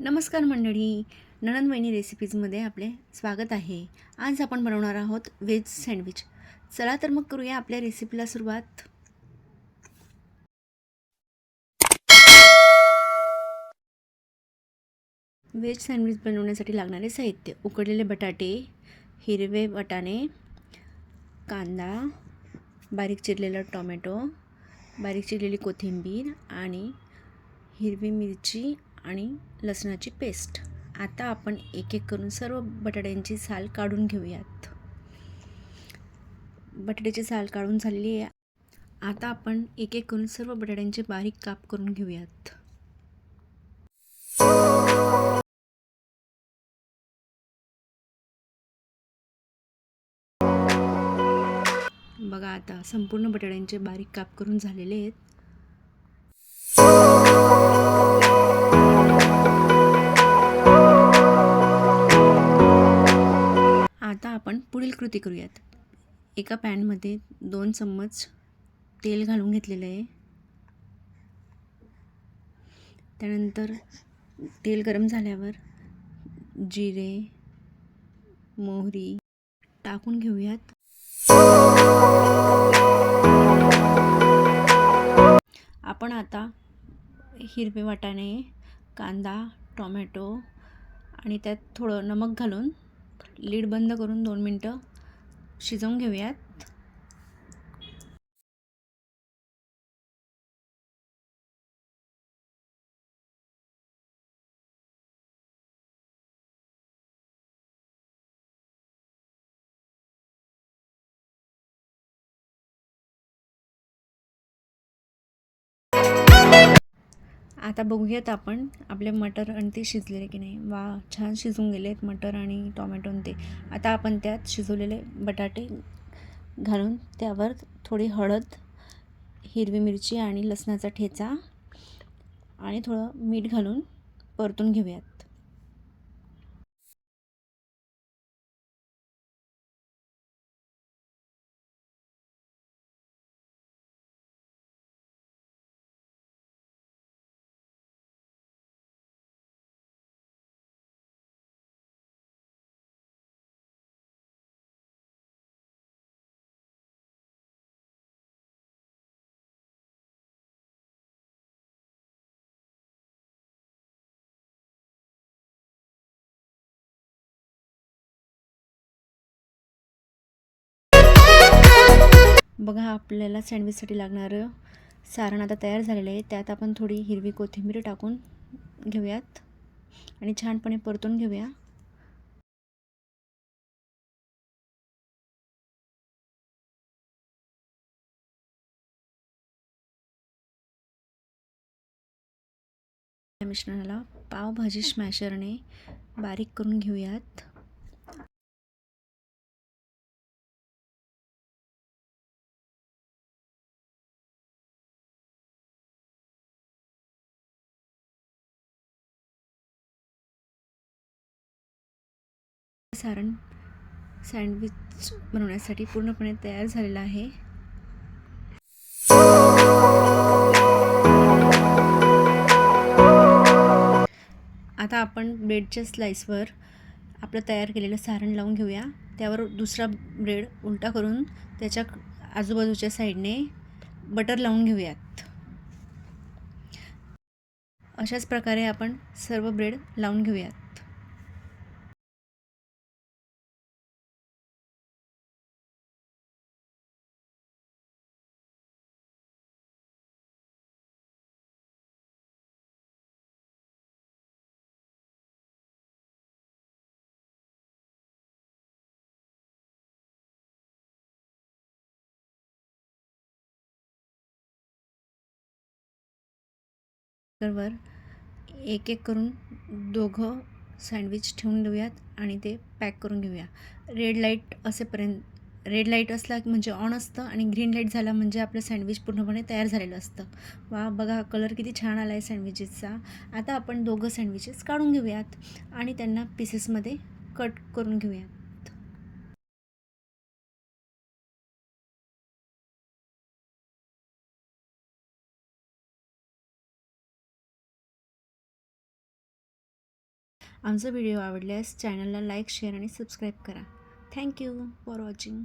नमस्कार मंडळी. नणंदवहिनी रेसिपीजमध्ये आपले स्वागत आहे. आज आपण बनवणार आहोत व्हेज सँडविच. चला तर मग करूया आपल्या रेसिपीला सुरुवात. व्हेज सँडविच बनवण्यासाठी लागणारे साहित्य. उकडलेले बटाटे हिरवे वाटाणे कांदा बारीक चिरलेला टोमॅटो बारीक चिरलेली कोथिंबीर आणि हिरवी मिरची आणि लसणाची पेस्ट. आता आपण एक एक करून सर्व बटाट्यांची साल काढून घेऊयात. बटाट्याची साल काढून झालेली आहे. आता आपण एक एक करून सर्व बटाट्यांचे बारीक काप करून घेऊयात. बघा आता संपूर्ण बटाट्यांचे बारीक काप करून झालेले आहेत. कृती करूयात. एका पॅनमध्ये दोन चम्मच तेल घालून घेतलेलं आहे. त्यानंतर तेल गरम झाल्यावर जिरे मोहरी टाकून घेऊयात. आपण आता हिरवे वाटाणे कांदा टोमॅटो आणि त्यात थोडं नमक घालून लीड बंद करून दोन मिनटं शिजवून घेऊयात. आता बघूयात आपण आपले मटर आणि ते शिजलेले की नाही. वा छान शिजून गेले आहेत मटर आणि टोमॅटो आणि ते. आता आपण त्यात शिजवलेले बटाटे घालून त्यावर थोडी हळद हिरवी मिरची आणि लसणाचा ठेचा आणि थोडं मीठ घालून परतून घेऊयात. बघा आपल्याला सँडविचसाठी लागणारं सारण आता तयार झालेलं आहे. त्यात आपण थोडी हिरवी कोथिंबीर टाकून घेऊयात आणि छानपणे परतून घेऊया. या मिश्रणाला पावभाजी स्मॅशरने बारीक करून घेऊयात. सारण सँडविच बनवण्यासाठी पूर्णपणे तयार झालेलं आहे. आता आपण ब्रेडच्या स्लाइसवर आपलं तयार केलेलं सारण लावून घेऊया. त्यावर दुसरा ब्रेड उलटा करून त्याच्या आजूबाजूच्या साईडने बटर लावून घेऊयात. अशाच प्रकारे आपण सर्व ब्रेड लावून घेऊयात. वर एक एक करून दोघं सँडविच ठेवून देऊयात आणि ते पॅक करून घेऊया. रेड लाइट असेपर्यंत रेड लाइट असला म्हणजे ऑन असतं आणि ग्रीन लाइट झाला म्हणजे आपलं सँडविच पूर्णपणे तयार झालेलं असतं. वा बघा कलर किती छान आला आहे सँडविचेसचा. आता आपण दोघं सँडविचेस काढून घेऊयात आणि त्यांना पीसेसमध्ये कट करून घेऊयात. आमचा व्हिडिओ आवडल्यास चॅनलला लाईक शेअर आणि सबस्क्राईब करा. Thank you for watching.